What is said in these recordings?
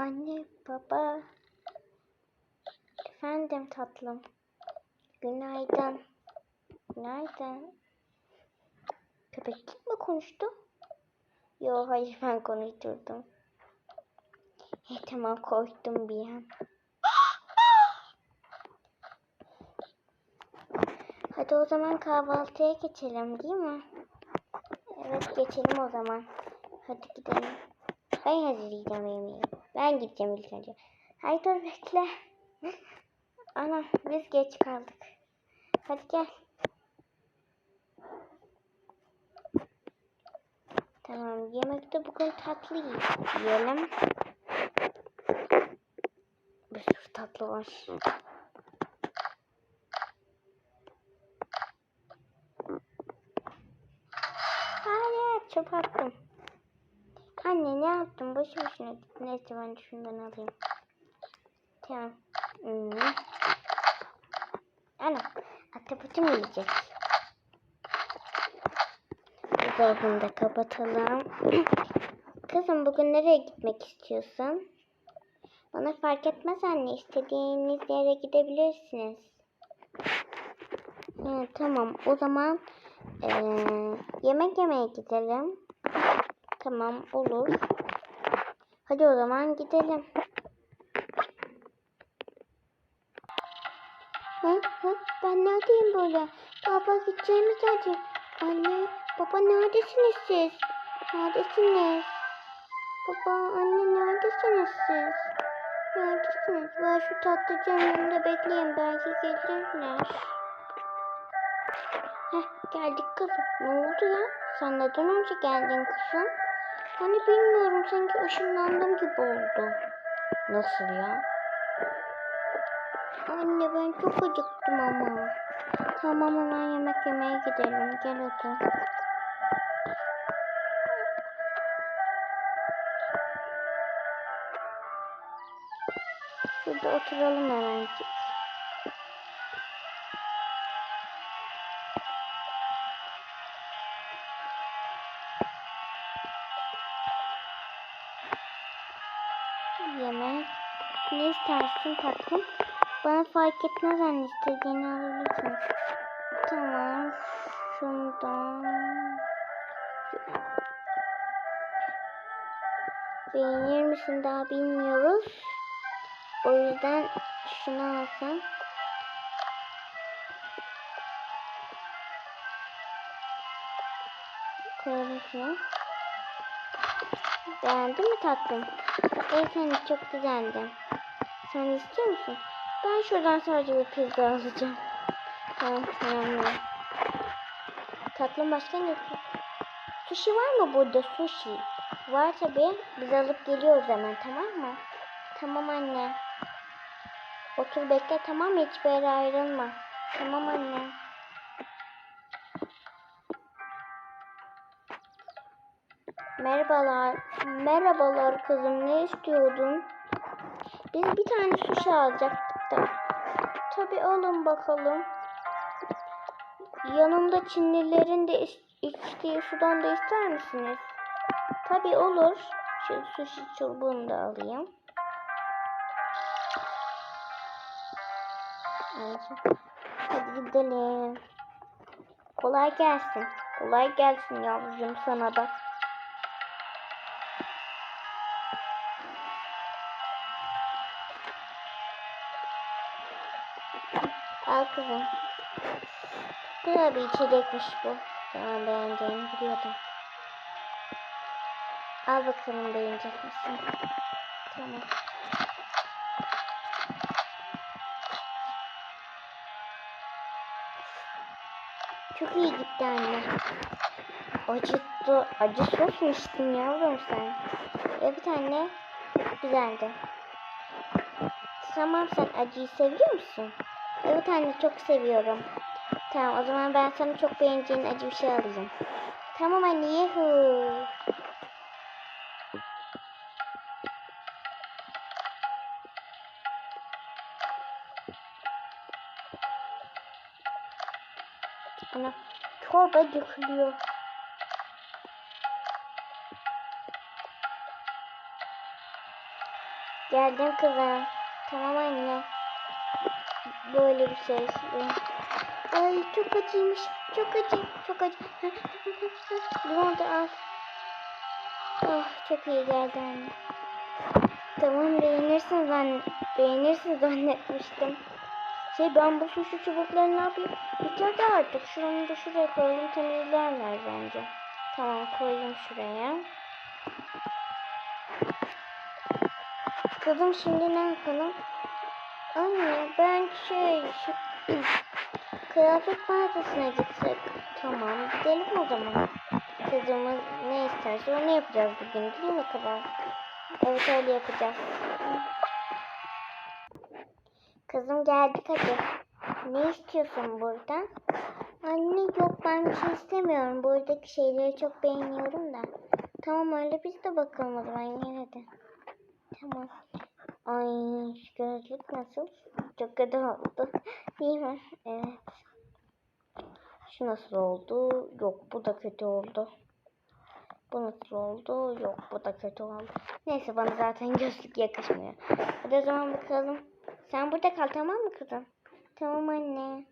Anne, baba. Efendim tatlım. Günaydın. Günaydın. Köpeklik mi konuştu? Yo hayır ben konuşturdum. E, tamam korktum bir an. Hadi o zaman kahvaltıya geçelim değil mi? Evet geçelim o zaman. Hadi gidelim. Ben hazırlayacağım yemeği. Ben gideceğim ilk önce. Hayır dur bekle. Ana biz geç kaldık. Hadi gel. Tamam yemekte bugün tatlı yiyelim. Bir sürü tatlı var. Hayır çöp attım. Anne ne yaptın? Boşu boşuna git. Neyse ben şundan alayım. Tamam. Hmm. Ana. Ataputum yiyecek. Buzdolabını da kapatalım. Kızım bugün nereye gitmek istiyorsun? Bana fark etmez anne. İstediğiniz yere gidebilirsiniz. He, tamam. O zaman eee, yemek yemeye gidelim. Tamam olur. Hadi o zaman gidelim. Hı, hı, ben neredeyim böyle? Baba gideceğimiz hadi. Anne, baba neredesiniz siz? Neredesiniz? Baba, anne neredesiniz siz? Neredesiniz? Ben şu tatlıcının yanında bekleyeyim. Belki gelirler. Heh, geldik kızım. Ne oldu ya? Sen neden önce geldin kızım? Hani bilmiyorum sanki ışınlandım gibi oldu. Nasıl ya? Anne ben çok acıktım ama. Tamam hemen yemek yemeye gidelim. Gel hadi. Şurada oturalım hemencik. Ne istersin tatlım? Bana fark etmez anne istediğini alabilirsin. Tamam. Şundan. Beğenir misin daha bilmiyoruz. O yüzden şunu alsam. Koyalım şunu. Beğendin mi tatlım? Evet anne çok güzeldi. Sen istiyor musun? Ben şuradan sadece bir pizza alacağım. Tamam tamam. Tatlım başka ne? Sushi var mı burada sushi? Var tabi. Biz alıp geliyoruz hemen tamam mı? Tamam anne. Otur bekle tamam mı? Hiçbir yere ayrılma. Tamam anne. Merhabalar. Merhabalar kızım. Ne istiyordun? Biz bir tane sushi alacaktık da. Tabi alın bakalım. Yanımda Çinlilerin de iç- içtiği sudan da ister misiniz? Tabi olur. Şu sushi çubuğunu da alayım. Hadi gidelim. Kolay gelsin. Kolay gelsin yavrucuğum sana da. Al kızım. Güzel bir içecekmiş bu. Tamam beğeneceğini biliyordum. Al bakalım beğenecek misin? Tamam. Çok iyi gitti anne. Acıttı. Acı sos mu içtin yavrum sen? Evet anne. Güzeldi. Tamam sen acıyı seviyor musun? Evet anne çok seviyorum. Tamam o zaman ben sana çok beğeneceğin acı bir şey alayım. Tamam anne yuhu. Ana çorba dökülüyor. Geldim kızım. Tamam anne. Böyle bir şey. Ay çok acıymış. Çok acı. Çok acı. Limon da al. Oh çok iyi geldi anne. Tamam beğenirsin zannet. Beğenirsin zannetmiştim. Şey ben bu şu çubukları ne yapayım? Bitirdi artık. Şunu da şuraya koyayım temizlerler bence. Tamam koyayım şuraya. Kızım şimdi ne yapalım? Anne ben şey kıyafet mağazasına gitsek. Tamam gidelim o zaman. Kızımız ne isterse onu yapacağız bugün değil mi kadar? Evet öyle yapacağız. Kızım geldik hadi. Ne istiyorsun buradan? Anne yok ben bir şey istemiyorum. Buradaki şeyleri çok beğeniyorum da. Tamam öyle biz de bakalım o zaman yine de. Tamam. Ay gözlük nasıl? Çok kötü oldu. Değil mi? Evet. Şu nasıl oldu? Yok bu da kötü oldu. Bu nasıl oldu? Yok bu da kötü oldu. Neyse bana zaten gözlük yakışmıyor. Hadi o zaman bakalım. Sen burada kal tamam mı kızım? Tamam anne.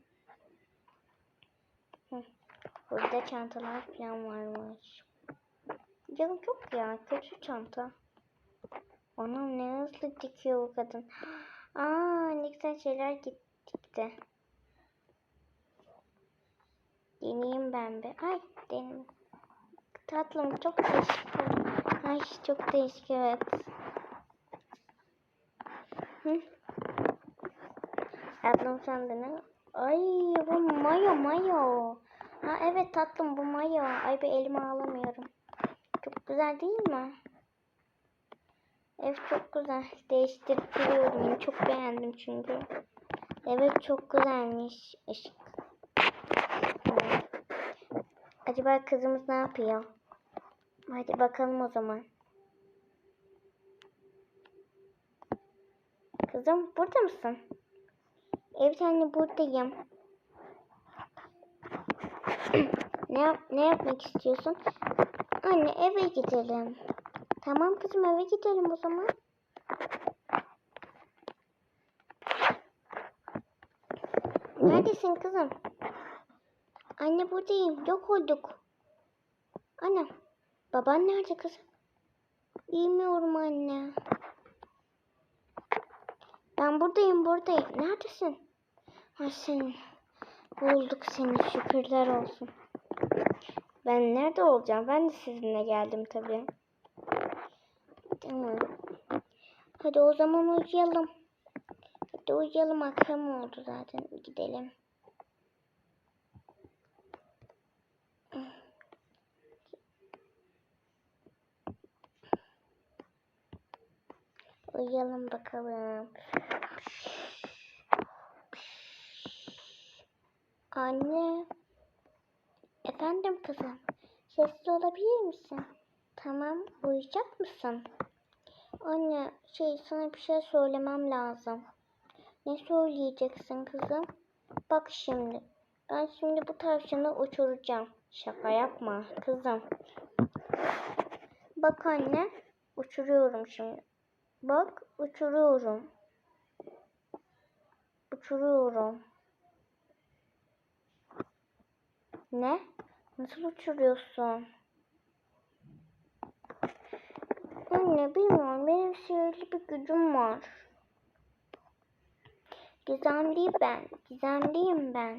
Burada çantalar falan varmış. Ya yok ya kötü çanta. Anam ne hızlı dikiyor bu kadın. Aa ne güzel şeyler dikti. Deneyeyim ben bir. Ay deneyim. Tatlım çok değişik. Ay çok değişik evet. Hı? Tatlım sen de ne? Ay bu mayo mayo. Ha evet tatlım bu mayo. Ay bir elime alamıyorum. Çok güzel değil mi? Evet çok güzel. Yine çok beğendim çünkü. Evet çok güzelmiş. Evet. Acaba kızımız ne yapıyor? Hadi bakalım o zaman. Kızım burada mısın? Evet anne buradayım. ne yap ne yapmak istiyorsun? Anne eve gidelim. Tamam kızım eve gidelim o zaman. Neredesin kızım? Anne buradayım. Yok olduk. Anne. Baban nerede kızım? Bilmiyorum anne. Ben buradayım buradayım. Neredesin? Ha sen. Bulduk seni şükürler olsun. Ben nerede olacağım? Ben de sizinle geldim tabii. Tamam. Hadi o zaman uyuyalım. Hadi uyuyalım akşam oldu zaten. Gidelim. Uyuyalım bakalım. Anne. Efendim kızım. Sesli olabilir misin? Tamam. Uyuyacak mısın? Anne şey sana bir şey söylemem lazım. Ne söyleyeceksin kızım? Bak şimdi. Ben şimdi bu tavşanı uçuracağım. Şaka yapma kızım. Bak anne. Uçuruyorum şimdi. Bak uçuruyorum. Uçuruyorum. Ne? Nasıl uçuruyorsun? Anne bilmiyorum. Bir gücüm var. Gizemliyim ben. Gizemliyim ben.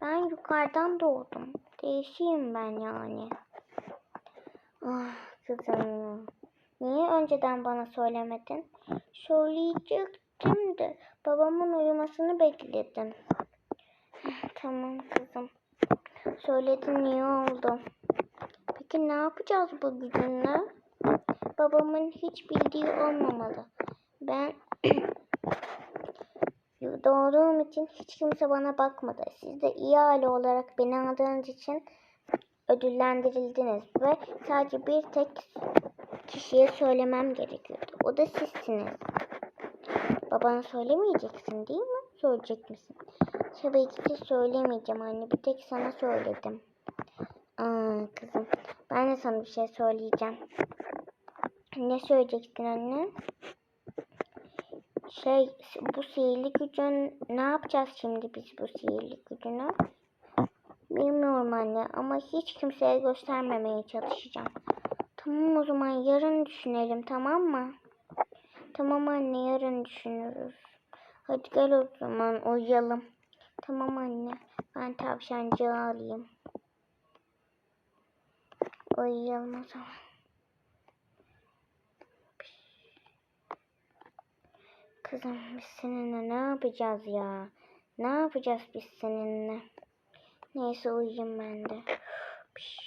Ben yukarıdan doğdum. Değişiyim ben yani. Ah kızım. Niye önceden bana söylemedin? Söyleyecektim de babamın uyumasını bekledim. tamam kızım. Söyledin niye oldu? Peki ne yapacağız bu gücünle? Babamın hiç bildiği olmamalı. Ben doğduğum için hiç kimse bana bakmadı. Siz de iyi aile olarak beni aldığınız için ödüllendirildiniz ve sadece bir tek kişiye söylemem gerekiyordu. O da sizsiniz. Babana söylemeyeceksin değil mi? Söyleyecek misin? Tabii ki de söylemeyeceğim anne. Bir tek sana söyledim. Aa kızım. Ben de sana bir şey söyleyeceğim. Ne söyleyeceksin anne? Şey bu sihirli gücün ne yapacağız şimdi biz bu sihirli gücünü? Bilmiyorum anne ama hiç kimseye göstermemeye çalışacağım. Tamam o zaman yarın düşünelim tamam mı? Tamam anne yarın düşünürüz. Hadi gel o zaman uyuyalım. Tamam anne ben tavşancığı alayım. Uyuyalım o zaman. Kızım biz seninle ne yapacağız ya? Ne yapacağız biz seninle? Neyse uyuyayım ben de. Piş.